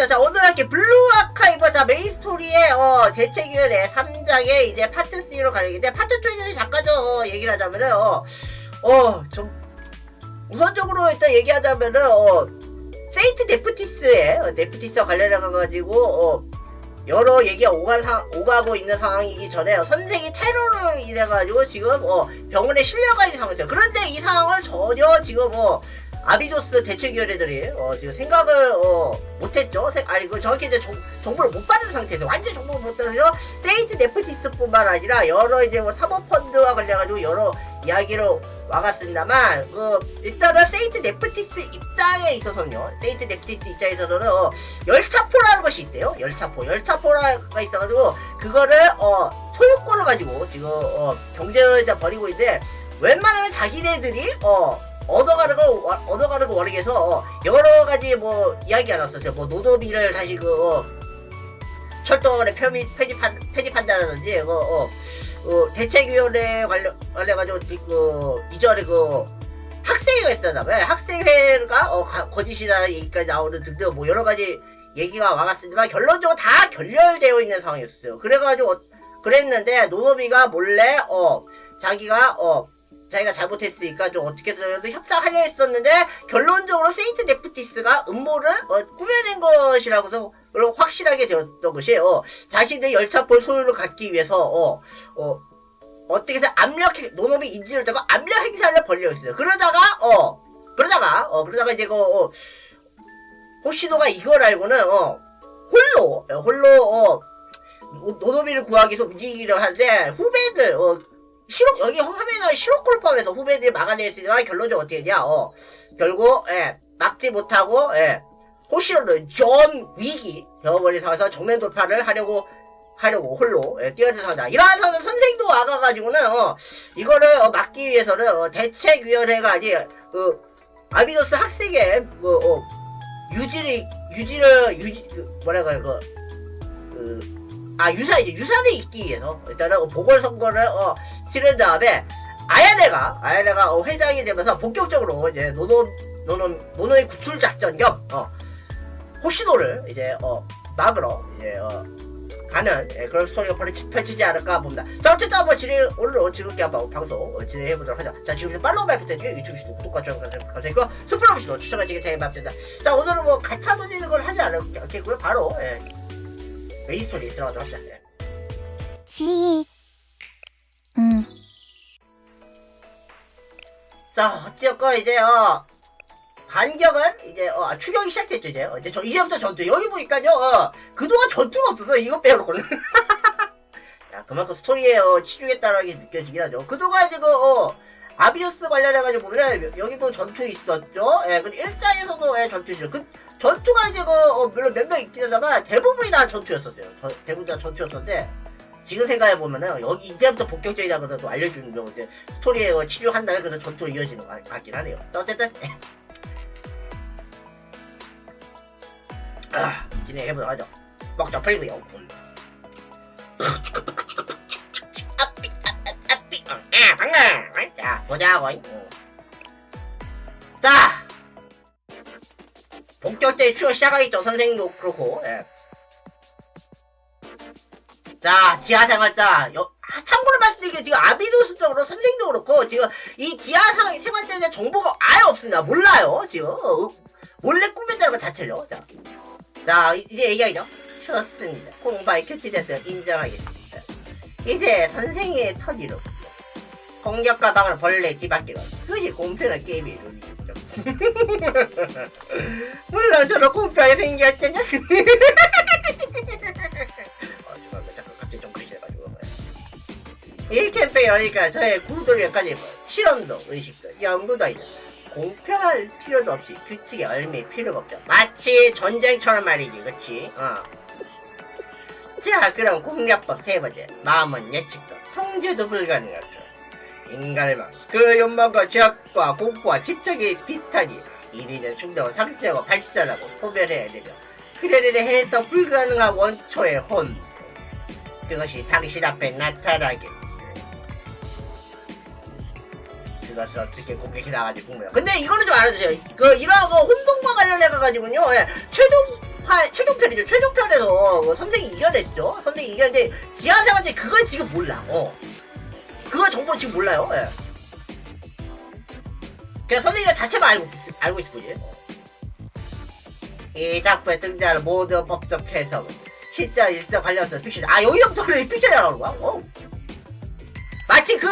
이거 자 오늘 할게 블루 아카이브 자 메인 스토리의 어 대책위원회 3장의 이제 파트 3로 가려는데 파트 2에서 잠깐 좀 어, 얘기를 하자면은 어 어 좀 우선적으로 일단 얘기하자면은 어 세이트 데프티스의 어, 데프티스와 관련해 가지고 어 여러 얘기가 오가 상, 오가고 있는 상황이기 전에 선생이 테러를 인해가지고 지금 어, 병원에 실려가 있는 상황이었어요. 그런데 이 상황을 전혀 지금 어, 아비조스 대책위원회들이 어, 지금 생각을 어, 못했죠. 세- 아니 그 정확히 이제 정, 정보를 못 받은 상태에서 완전 정보를 못 받아서 세이트 데프티스뿐만 아니라 여러 이제 뭐 사모펀드와 관련해가지고 여러 이야기를 와갔습니다만 그 일단은 세이트 데프티스 입장에 있어서는요. 세이트 데프티스 입장에서는 어, 열차포라는 것이 있대요. 열차포. 열차포가 있어가지고 그거를 어 소유권을 가지고 지금 어 경쟁을 벌이고 있는데 웬만하면 자기네들이 어 얻어가는 거 와- 원하게해서 어, 여러 가지 뭐 이야기가 나왔었어요. 뭐 노도비를 다시 그 어, 철도원에 편입 편입한 편입한다라든지 그 어, 어, 대책위원회 관련 관련 가지고 그 이전에 그 학생회가 있었나봐요. 학생회가 어, 가- 거짓이다라는 얘기까지 나오는 등등 뭐 여러 가지 얘기가 와갔지만 결론적으로 다 결렬되어 있는 상황이었어요. 그래가지고 어, 그랬는데 노노비가 몰래 어 자기가 어 자기가 잘못했으니까 좀 어떻게 해서라도 협상하려 했었는데 결론적으로 세인트 데프티스가 음모를 어, 꾸며낸 것이라고서 확실하게 되었던 것이 어, 자신의 열차볼 소유를 갖기 위해서 어, 어, 어떻게 해서 압력 행- 노노비 인지를 되고 압력 행사를 벌려 있어요. 그러다가 어 그러다가 어 그러다가 이제 그 어, 호시노가 이걸 알고는 어 홀로 어, 홀로 어 노- 노노비를 구하기 위해서 움직이려 하는데 후배들 어 시로 여기 화면은 시로콜 포함해서 후배들이 막아냈으지만 결론적으로 어떻게 했냐 어 결국 예 막지 못하고 예 호시노는 존 위기 되어버린 상황에서 정면 돌파를 하려고 하려고 홀로 예, 상황이다. 이러한 선 선생도 와가가지고는 어 이거를 어, 막기 위해서는 어, 대책위원회가 아니 그 아비노스 학생의 그 어, 유지를 유지를 유지 그, 뭐라고 그, 그 아 유사 이제 유사를 잇기 위해서 일단은 어, 보궐선거를 어, 치른 다음에 아야네가 아야네가 어, 회장이 되면서 본격적으로 이제 노노 노노 노노의 구출 작전 겸 어, 호시노를 이제 어, 막으러 이제 어, 가는 예, 그런 스토리가 펼치, 펼치지 않을까 봅니다. 자 어쨌든 한번 진행 오늘 즐겁게 한번 방송 어, 진행해 보도록 하죠. 자 지금부터 팔로우 말 부탁드리고 유튜브 시도 구독과 좋아요 감사드리고 스프로 시도 추천하시기 잘 바랍니다. 자 오늘은 뭐 가차 돌리는 걸 하지 않겠고요. 바로 예, 메인 스토리 들어가도록 합시다. 예. 지. 자 어찌됐건 이제 어 반격은 이제 어 추격이 시작됐죠 이제. 어, 이제 저 이제부터 전투. 여기 보니까요 어, 그동안 전투가 없어서 이거 빼놓고는 야 그만큼 스토리에 어, 치중했다라는 게 느껴지긴 하죠. 그동안 이제 그 어, 아비우스 관련해가지고 보면 여기도 전투 있었죠. 예 그리고 일장에서도 예, 전투 있었죠. 그 전투가 이제 그 어, 물론 몇 명 있긴 하지만 대부분이 다 전투였었어요. 저- 대부분 다 전투였었는데 지금 생각해 보면은 여기 이제부터 본격적이다 그래도 알려주는 거 이제 스토리에 어, 치중한 다음에 그래서 전투로 이어지는 것 같- 같긴 하네요. 자, 어쨌든 아, 진행해보도록 하죠. 먹자 풀고요. 아삐, 아, 아, 방금. 자, 보자고. 어. 자, 본격적인 추억 시작하겠죠. 선생님도 그렇고. 예. 자, 지하생활, 자, 여, 아, 참고로 말씀드리게 지금 아비노스적으로 선생님도 그렇고, 지금 이 지하상 생활자에 대한 정보가 아예 없습니다. 몰라요, 지금. 어, 몰래 꾸몄다는 것 자체로. 자, 자, 이- 이제 얘기하죠. 좋습니다. 공부에 캐치됐어요. 인정하겠습니다. 이제 선생의 터지로. 공격 가방을 벌레 뒤바뀌고 그것이 공평한 게임의 룰이죠. 물론 저도 공평하게 생겼잖아. 이 캠페인 여니까 저의 구도력까지 실험도 의식도 연구도 아니다. 공평할 필요도 없이 규칙에 얼밀 필요가 없죠. 마치 전쟁처럼 말이지, 그치? 어. 자, 그럼 공략법 세 번째. 마음은 예측도, 통제도 불가능하죠. 인간만 그 욕망과 제약과 공포와 집착이 비슷하니 이리는 충동을 상쇄하고 발산하고 소멸해야 되며 그래를 해서 불가능한 원초의 혼 그것이 당신 앞에 나타나게 들어서 어떻게 공격이 나가지고 뭐야. 근데 이거는 좀 알아주세요. 그 이런 거 혼동과 관련해 가지고요. 예, 최종판 최종편이죠. 최종편에서 그 선생이 이겨냈죠. 선생이 이겼는데 지하생한테 그걸 지금 몰라. 어. 그거 정보 지금 몰라요. 예. 그냥 선생님이 자체만 알고 있, 알고 있을 뿐이에요. 어. 이 작품에 등장하는 모든 법적 해석은 실제 일정 관련해서 픽션. 아 여기부터는 픽션이라고 거야? 어. 마치 그,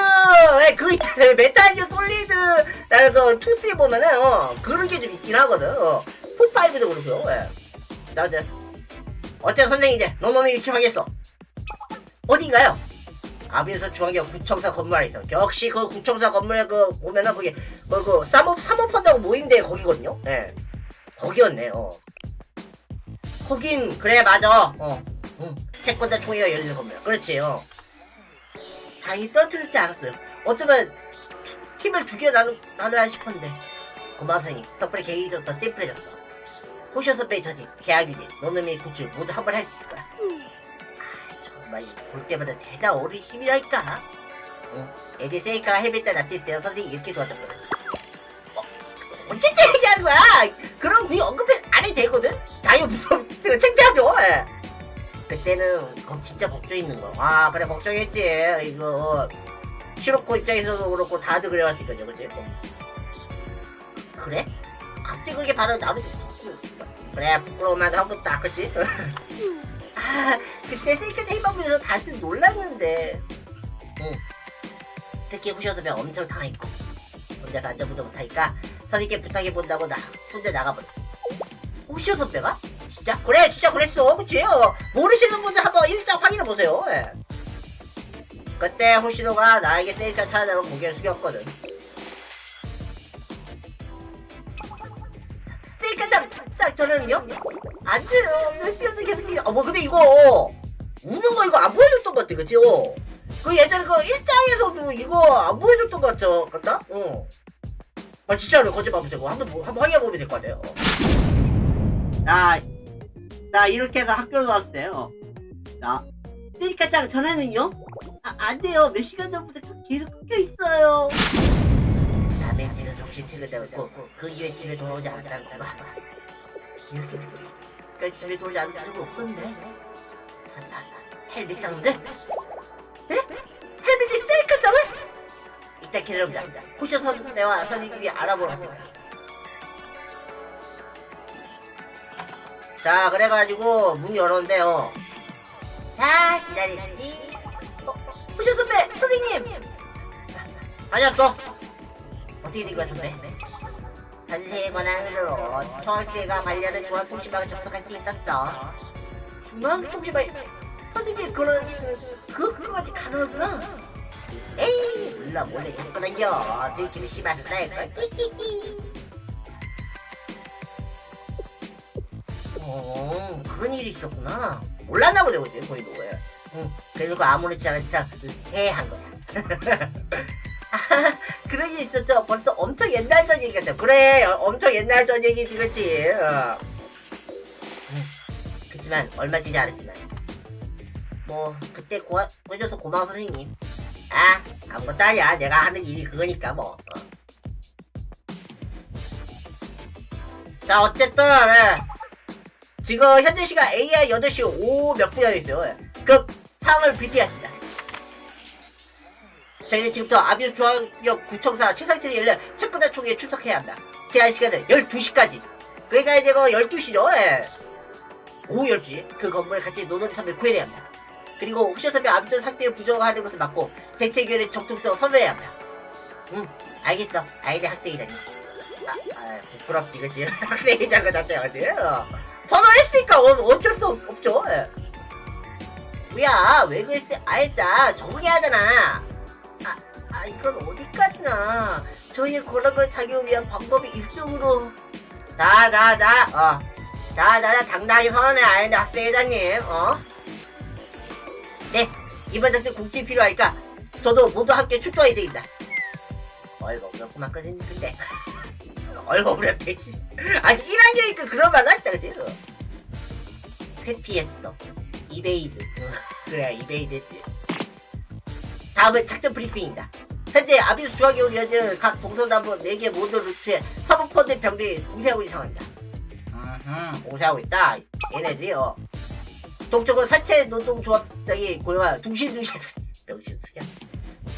왜, 그 있잖아요. 메탈 기어 솔리드라는 그 투스에 보면은, 어, 그런 게 좀 있긴 하거든. 어, 폴파이브도 그렇고요. 예. 자, 이제. 어째 선생님 이제, 너놈이 위치하겠어. 어딘가요? 아비에서 중앙역 구청사 건물 안에 있어. 역시 그 구청사 건물에 그, 보면은 그게, 그, 그, 사모, 사모펀드하고 모인 데 거기거든요. 예. 거기였네, 어. 거긴, 그래, 맞아. 어. 응. 채권자 총회가 열리는 건물. 그렇지, 어. 다행히 떨어뜨리지 않았어요. 어쩌면 투- 팀을 두 개 나누, 나눠야 싶었는데. 고마워 선생님 덕분에 계획이 더 심플해졌어. 호셔 선배의 저지 계약유지. 노놈의 구출 모두 한 번 할 수 있을 거야. 아, 정말 볼 때마다 대단 어른 힘이랄까. 응? 세이카가 헤비타 납치했을 때 선생님이 이렇게 도와줬거든. 어, 언제쯤 얘기하는 거야? 그런 구이 언급해 안 해도 되거든? 자유 무섭 창피하죠 예. 그때는 걱- 진짜 걱정 있는 거. 아 그래 걱정했지. 이거 시로코 입장에서도 그렇고 다들 그래왔을 거죠, 그치? 어. 그래? 갑자기 그렇게 바로 나도 좀 그래 부끄러우면 하겠다, 그치? 아 그때 세이크대 희망부에서 다들 놀랐는데. 응. 특히 후셔서면 엄청 당했고 혼자서 앉아보지 못하니까 선생님께 부탁해본다고 나 혼자 나가버려. 후셔 선배가? 진짜? 그래 진짜 그랬어 그치? 어, 모르시는 분들 한번 일단 확인해보세요 예. 그때 호시노가 나에게 셀카 찾아내고 고개를 숙였거든 셀카 짱! 짱 저는요? 안 돼요 몇 시간째 계속 이게- 어, 뭐 근데 이거 우는 거 이거 안 보여줬던 것 같아 그치? 어. 그 예전에 그 일장에서도 이거 안 보여줬던 것 같죠? 같다? 어. 아 진짜로 거짓말 못하고 한번 보- 한번 확인해보면 될 것 같아요 나, 나 이렇게 해서 학교로 때요. 나, 그러니까 짱 전화는요? 아, 안 돼요. 몇 시간 전부터 계속 끊겨 있어요. 나 멘트는 정신 틀렸다고 했고, 그 이후에 집에 돌아오지 않았다고. 이렇게 듣고 있어. 그러니까 집에 돌아오지 않은 적은 없었는데. 산다, 헬멧 짱인데? 네? 헬멧이 셀카 짱을? 이따 기다려보자. 호셔 선배와 선생님이 알아보러 왔습니다. 자 그래가지고 문 열었는데요. 자 기다렸지. 어, 후쇼 선배 선생님! 다녔어. 어떻게 된 거야 선배? 선생의 권한으로 초학생과 관련한 중앙통신망에 접속할 수 있었어. 중앙통신망 선생님 그런 그 그거까지 가능하구나. 에이 물론 몰래 했거든요. 들키면 심해서 쌓일걸 어, 그런 일이 있었구나. 몰랐나 보네, 그지? 거의 뭐야. 응, 그래서 그 아무렇지 않은 척 해 한 거야. 아, 그런 일이 있었죠. 벌써 엄청 옛날 전 얘기겠죠. 그래, 어, 엄청 옛날 전 얘기지, 그렇지? 어. 응, 그치만, 얼마 지지 않았지만. 뭐, 그때 고, 해줘서 고마워, 선생님. 아, 아무것도 아니야. 내가 하는 일이 그거니까, 뭐. 어. 자, 어쨌든, 예. 지금 현재 시간 AI 8시 5몇 분이 있어요. 예. 그 상황을 비티하십니다. 저희는 지금부터 아비스 중앙역 구청사 최상층에 열려 첫근대 총회에 출석해야 합니다. 제한 시간은 12시까지. 그러니까 이제 그 12시죠. 예. 오후 12시. 그 건물에 같이 노노리 선배를 구해내야 합니다. 그리고 후셔 선배 아비스 상태를 부정하는 것을 막고 대책위원회 정통성을 선언해야 합니다. 응, 알겠어. 아이들 학생이라니. 아, 아, 부끄럽지, 그치? 학생이자는 거 자체가, 그치? 어. 선언했으니까 어, 어쩔 수 없, 없죠. 예. 뭐야, 왜 그랬어? 아이자 적응해야 하잖아. 아, 아, 이건 어디까지나. 저희의 권한을 자기를 위한 방법이 일종으로. 자, 어. 자, 당당히 선언해, 아이들 학생회장님, 어? 네, 이번 작전 국지 필요하니까 저도 모두 함께 출동해야 됩니다. 얼버무렸구만, 근데. 얼버무렸대, 씨. 아니 1학년이니까 그런 말 그지? 어. 회피했어 이베이드 어, 그래 이베이드 했지 다음은 작전 브리핑입니다 현재 아비스 중앙기로 이어지는 각 동서남북 4개 모든 루트에 사법펀드 병력이 공세하고 있는 상황입니다. 음, 공세하고 있다. 얘네들이 어. 동쪽은 사체 노동 조합장이 고용한 둥실둥실 명신 쓰냐?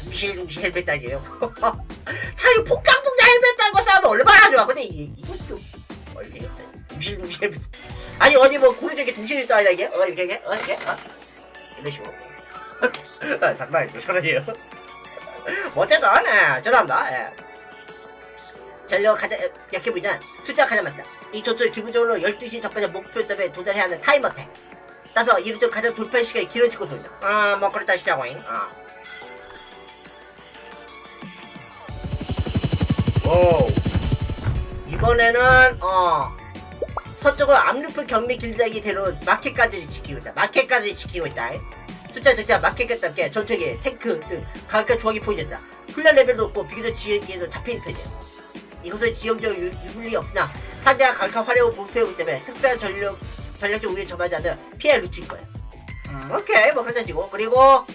둥실둥실 헬멧 다니에요. 차라리 폭장폭장 헬멧 달고 싸우면 얼마나 좋아. 근데 이, 이거 좀 얼리겠다. 둥실둥실. 아니 어디 뭐 구르적에 둥실이 또 아니라 이게? 어 이렇게 이게? 어 이렇게? 어? 이런 식으로. 아, 장난 아니고 장난이에요. 뭐 어쨌든 네, 죄송합니다. 예. 전력 가장 약해 보이는 숫자가 가장 많습니다. 이 조건을 기본적으로 12시 전까지 목표점에 도달해야 하는 타임 어택. 따라서 이를 중 가장 돌파 시간이 길어질 것입니다. 아, 뭐 그렇다 시작와잉. 아. 오. 이번에는 어 서쪽은 압류프 경미 길다기 대로 마켓까지 지키고 있다. 마켓까지 지키고 있다. 숫자 적자 함께 전투기, 탱크 등 각각 조합이 포인트다. 훈련 레벨도 높고 비교적 지역에서 잡혀있는 편이에요. 이곳은 지형적 유- 유불리 없으나 상대가 각각 화려한 보수해오기 때문에 특별한 전력, 전력적 우위에 점하지 않는 피해 루트일 거예요. 음, 오케이, 뭐 그렇다 치고. 그리고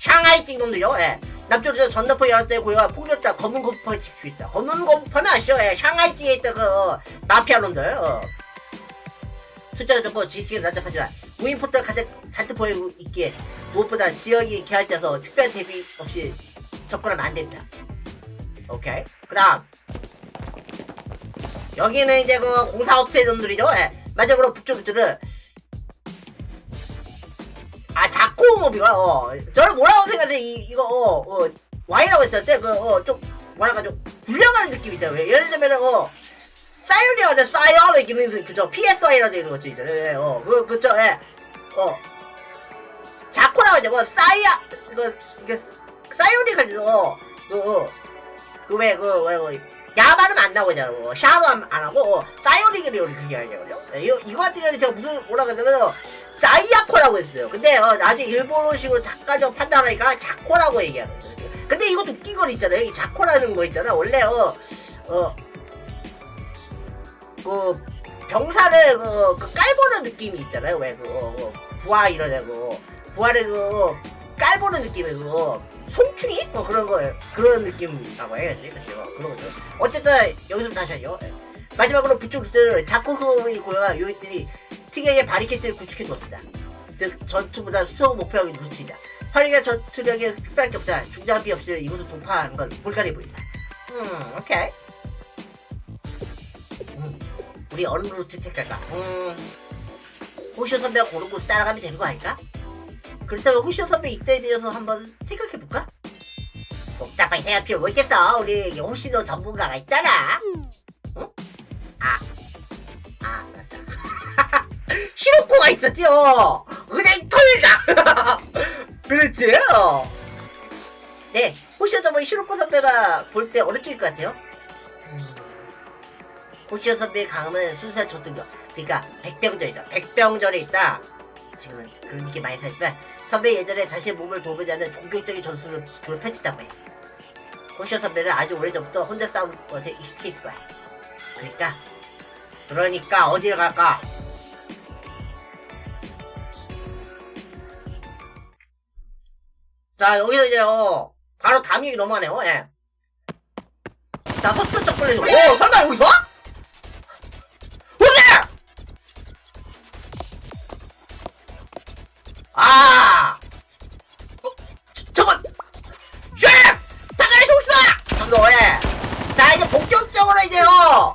샹하이 띵놈들요, 예. 남쪽에서 여러 때 고용한 폭력다 검은 거북파가 지키고 있다. 검은 거북파면 아시죠? 예. 샹하이 띵에 있던 그 어, 마피아 놈들, 어. 숫자가 적고 지식이 난잡하지만 무인 포트가 가장 잔뜩 보이고 있기에 무엇보다 지역이 개할져서 특별한 대비 없이 접근하면 안 됩니다. 오케이. 그 다음. 여기는 이제 그 공사업체 놈들이죠. 예. 마지막으로 북쪽 루트 자코모비가 어. 저는 뭐라고 생각해 이 이거 어, 어 와이라고 했을 때그어좀 뭐랄까 좀 불량하는 느낌 있잖아요. 예를 들면은 어 사이언이가 돼 사이언 이기는 그죠 PSI라 되는 거지 있잖아요 어그 그죠 예어. 자코라고 하죠. 뭐 사이아 이거 이게 사이언이 가지고 그그왜그왜 야말은 안 나오잖아 뭐 샤도 안, 안 하고 어, 우리 그게 하냐고요. 이거 이거 같은 경우는 제가 무슨 뭐라고 했냐면 자이아코라고 했어요. 근데 어, 나중에 일본어식으로 작가적 판단하니까 자코라고 얘기하거든요. 근데 이것도 웃긴 건 있잖아요. 이 자코라는 거 있잖아. 원래 어, 어, 그 병사를 그, 그 깔보는 느낌이 있잖아요. 왜 그, 어, 어, 부하 이러냐고 부하를 그 깔보는 느낌의 그 어, 송충이? 뭐 그런 거 그런 느낌이라고 해야지. 그렇죠. 그런 거죠. 어쨌든 여기서 다시 하죠. 예. 마지막으로 루트를 자코흐의 고용한 요인들이 특이하게 바리케이트를 구축해 줬습니다. 즉 전투보다 수송 목표하기 루트이다. 화력의 전투력에 특별한 게 없다. 중장비 없이 이곳을 동파하는 건 불가능해 보인다. 음, 오케이. 음, 우리 어느 루트 택할까? 음, 호시오 선배가 고른 곳 따라가면 되는 거 아닐까? 그렇다면 호시오 선배 입대에 대해서 한번 생각해볼까? 복잡하게 뭐 있겠어. 우리 호시도 전문가가 있잖아. 시로코가 있었지요. 은행 털자. 그렇지. 어. 네, 호시오 선배 시로코 선배가 볼 때 어느 쪽일 것 같아요? 음, 호시오 선배의 강함은 순수한 전투력. 그러니까 백병전에 있다. 백병전에 있다. 지금은 그런 얘기 많이 살지만 선배 예전에 자신의 몸을 돌보지 않는 공격적인 전술을 주로 펼쳤다고 해. 호시오 선배는 아주 오래전부터 혼자 싸우는 것에 익숙해 있을 거야. 그러니까 그러니까 어디를 갈까? 자 여기서 이제 어 바로 얘기 넘어가네요. 예. 자 서쪽 쪽 걸리서 오 설마 여기서? 어디? 아 어, 저, 저건 쉐프 당연히 속수다. 잠깐만 예. 자 이제 본격적으로 이제요.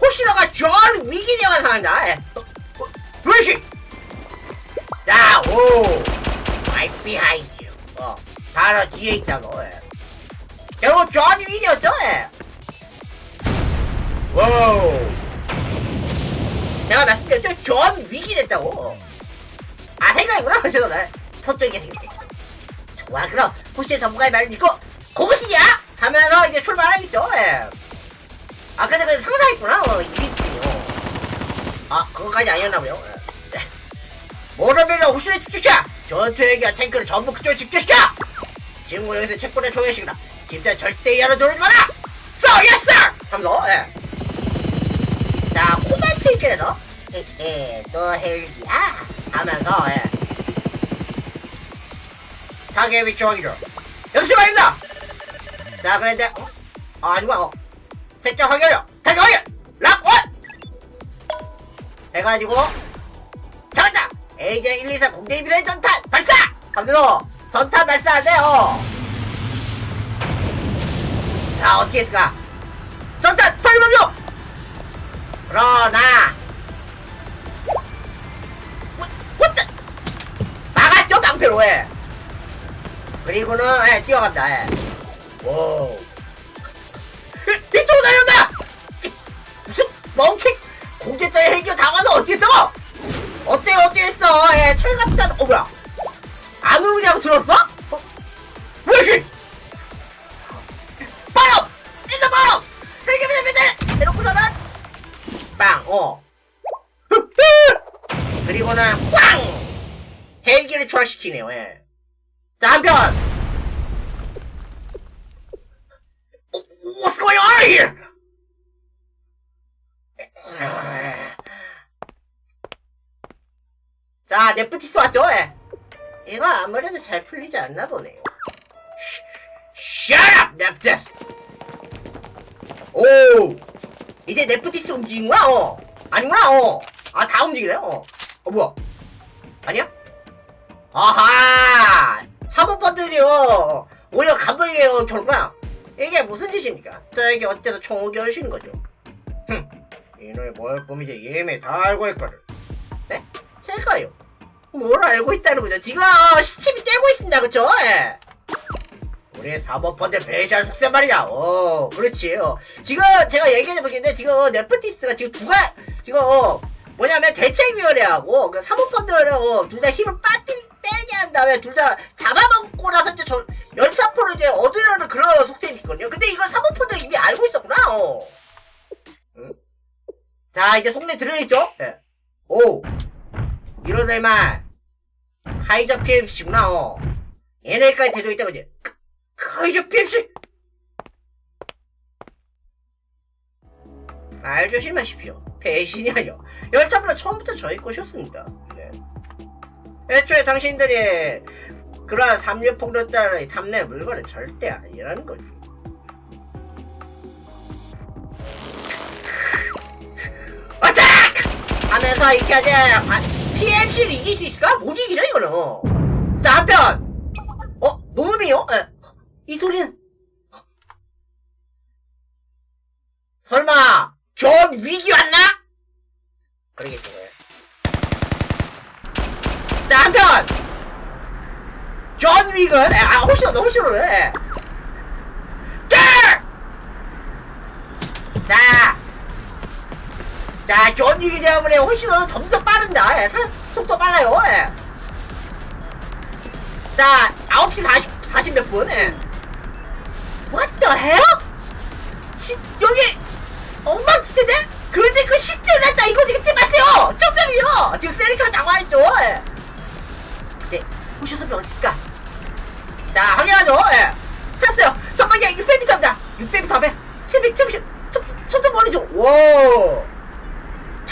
호시로가 전 위기 되어가는 상황이다. 예. 어, 어, 루시. 자, 오, right behind 바로 뒤에 있다고. 예. 결국 전 위기였죠. 예. 와우. 내가 말씀드렸죠. 전 위기 됐다고. 아 생각이구나. 죄송합니다. 서쪽에 생겼지. 좋아, 그럼 호시의 전문가의 말을 믿고 고고시냐 하면서 이제 출발하겠죠. 예. 아 근데 그 상사했구나 어, 일이 있군요 아 그거까지 아니었나보요 네. 모르밀러 우신의 추측자 전투행기와 탱크를 전부 그쪽에 집결시켜 지금 여기서 채권의 총회식이라 진짜 절대 이하로 들어오지 마라 써 예스 하면서 예. 자 에에 너 헬기야 하면서 예. 타겟 위치 확인죠 연습 아닙니다 자, 그런데, 어? 아, 아니구나, 어. 색깔 확인요! 타격 확인! 락, 원! 해가지고, 잡았다! AJ 124 공대 미사일 전탄 발사! 하면서, 전탄 발사하세요! 자, 어떻게 했을까? 전탄 탈명료! 그러나, what 막았죠, 방패로 해! 그리고는, 예, 뛰어간다, 예. 오. 이쪽으로 달려온다! 이- 무슨 멍청 따위 헬기가 당와서 어떻게 써? 어때요 어떻게 했어? 예, 철갑단 어 뭐야? 안 오르냐고 들었어? 어? 무엇이? 바로! 인더 바로! 비대 해놓고서는 빵 어. 그리고는 꽝! 헬기를 추락시키네요 예. 자 한편 어, What's going on here? 자, 네프티스 왔죠? 예. 이거 아무래도 잘 풀리지 않나 보네요. Shut up, 네프티스! 오! 이제 네프티스 움직이는구나, 어. 아니구나, 어. 아, 다 움직이네, 어. 어, 뭐야? 아니야? 아하! 사모펀들이요. 오히려 감독이에요, 결과. 이게 무슨 짓입니까? 저에게 어때서 총오기 하시는 거죠? 흠, 이놈의 뭘 봄이지 이미 다 알고 있거든. 네? 제가요? 뭘 알고 있다는 거죠? 지금 시침이 떼고 있습니다, 그쵸? 예. 우리 사모펀드 배시할 속세 말이야. 어, 그렇지. 어. 지금 제가 얘기해보겠는데 지금 네프티스가 지금 두가 지금 어, 뭐냐면 대책위원회하고 그 사모펀드를 어, 둘 다 힘을 빠뜨 빼게 한 다음에 둘 다 잡아먹고 나서 이제 저 연차포를 이제 얻으려는 그런 속셈이 있거든요. 근데 이건 사모펀드 이미 알고 있었구나. 어. 응? 자 이제 속내 들어있죠? 예. 오 이러다 말 카이저 PMC구나. 어. 얘네까지 대도 있다 그지? 카이저 PMC 말 조심하십시오. 배신이 아니요. 열차보다 처음부터 저희 것이었습니다. 네. 애초에 당신들이 그러한 삼류폭력 따위 탐내 물건은 절대 아니라는 거지. 어택! 하면서 이렇게 하지 PMC를 이길 수 있을까? 못 이기려 이거는. 자 한편 어? 노놈이요? 에. 이 소리는 설마 존 위기 왔나? 그러겠지. 자, 한편! 존 에, 아, 너무 싫어해. 자, 존 윅이 되어버려. 훨씬 더 점점 빠른다. 예, 사- 속도 빨라요. 예. 자, 9시 40, 40몇 분, 예. What the hell? 시, 여기, 엉망진창인데? 그런데 그 시대를 했다 이거 되게 찜하세요 점점이요 지금 세리카 나와있죠 예. 네 호셔선이 어딨을까 자 확인하죠 예. 찾았어요 전방에 600m입니다 600m 앞에 770 점점 멀리죠 와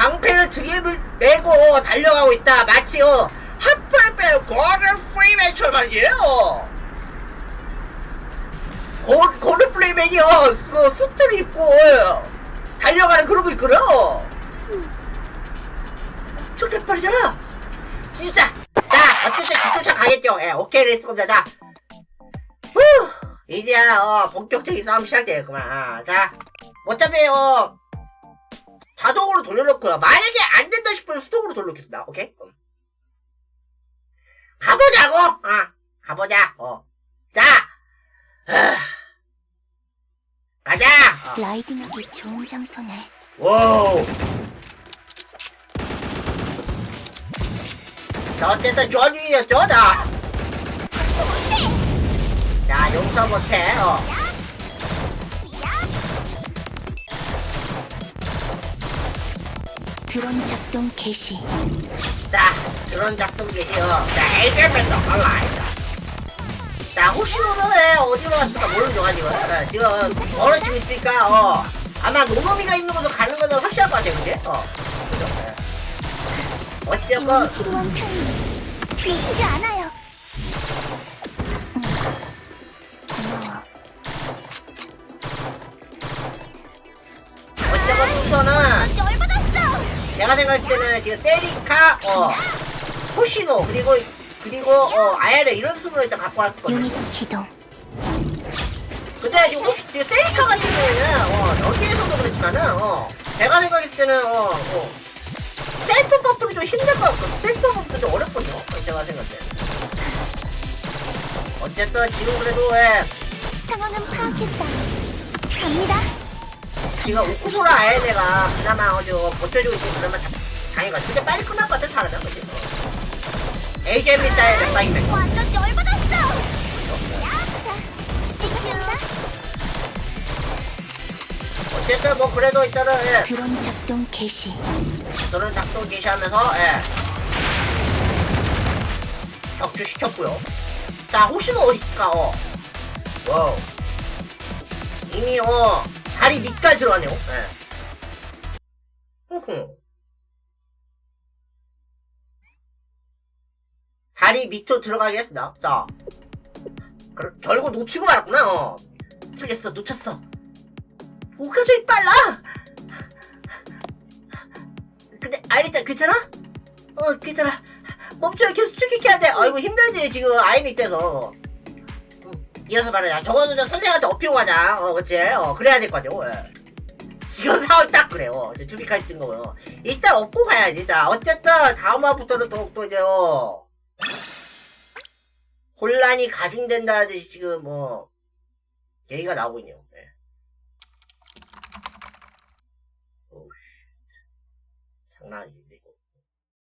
방패를 등에 물- 메고 달려가고 있다 마치요 핫플ペ 고든 프리맨처럼 말이에요 고, 고든 프리맨이요 그 수트를 입고 달려가는 그런 거 있거든. 엄청 대빠르잖아. 진짜. 자, 어쨌든 뒤쫓아 가겠죠. 예, 오케이, 레스 겁니다. 자. 후, 이제, 어, 본격적인 싸움 시작되겠구만. 아, 자, 어차피, 어, 자동으로 돌려놓고요. 만약에 안 된다 싶으면 수동으로 돌려놓겠습니다. 오케이? 음. 가보자고! 아, 가보자. 어. 자, 하, 가자! 어. 라이딩하기 좋은 장소네. 와우. 자, 어쨌든 존이였죠, 나. 자, 용서 못해, 어. 드론 작동 개시. 자, 드론 작동 계시요. 자, 엘베면서 갈라이다. 자, 혹시 너는 어디로 갔을까 모르죠가지고. 어, 지금 멀어지고 있으니까, 어. 아마 노노미가 있는 곳으로 가는 거는 확실할 것 같아요, 근데? 어. 그죠? 예. 어쨌건, 지원이 필요한 타임. 놓치지 않아요. 제가 생각할 때는 지금 세리카, 어, 호시노, 그리고, 그리고, 어, 아야레 이런 순으로 일단 갖고 왔거든요. 유닛 기동. 근데 지금 혹시 지금 세리카 같은 경우에는, 어, 여기에서도 그렇지만은, 어, 제가 생각했을 때는, 어, 어, 셀프 버프는 좀 힘들 것 같거든요. 셀프 버프는 좀 어렵거든요. 제가 생각할 때. 어쨌든 지금 그래도, 예, 상황은 파악했어. 갑니다. 지금 오쿠소라 아야네가 그나마 어저 버텨주고 있으면 그나마 당연히 근데 빨리 끝날 것 같아 사라져 그치? AJB 스타일의 파이백 완전 열받았어. 자, 이겁니다. 어쨌든 뭐 그래도 일단은 예, 드론 작동 개시. 저는 작동 개시하면서 예 격추시켰고요 자 호시노 어디 있을까 어 와우 이미 어 다리 밑까지 들어가네요. 예 흐흐. 다리 밑으로 들어가게 했습니다. 자. 그, 결국 놓치고 말았구나 어. 틀렸어 놓쳤어. 뭐가 저리 빨라? 근데 아이리타 괜찮아? 어 괜찮아. 멈춰 계속 추격해야 돼. 아이고 힘들지 지금 아이리 때서. 음, 이어서 말하자. 저거는 저 선생한테 어필고 가자. 어 그치? 어 그래야 될거 같아. 예. 지금 상황이 딱 그래요. 저 주비까지 뜬 거고요. 일단 업고 가야지. 자 어쨌든 다음 화부터는 더욱더 이제 어. 혼란이 가중된다는 듯이 지금 뭐 얘기가 나오고 있네요. 예. 오우 씨. 장난 아닌데 이거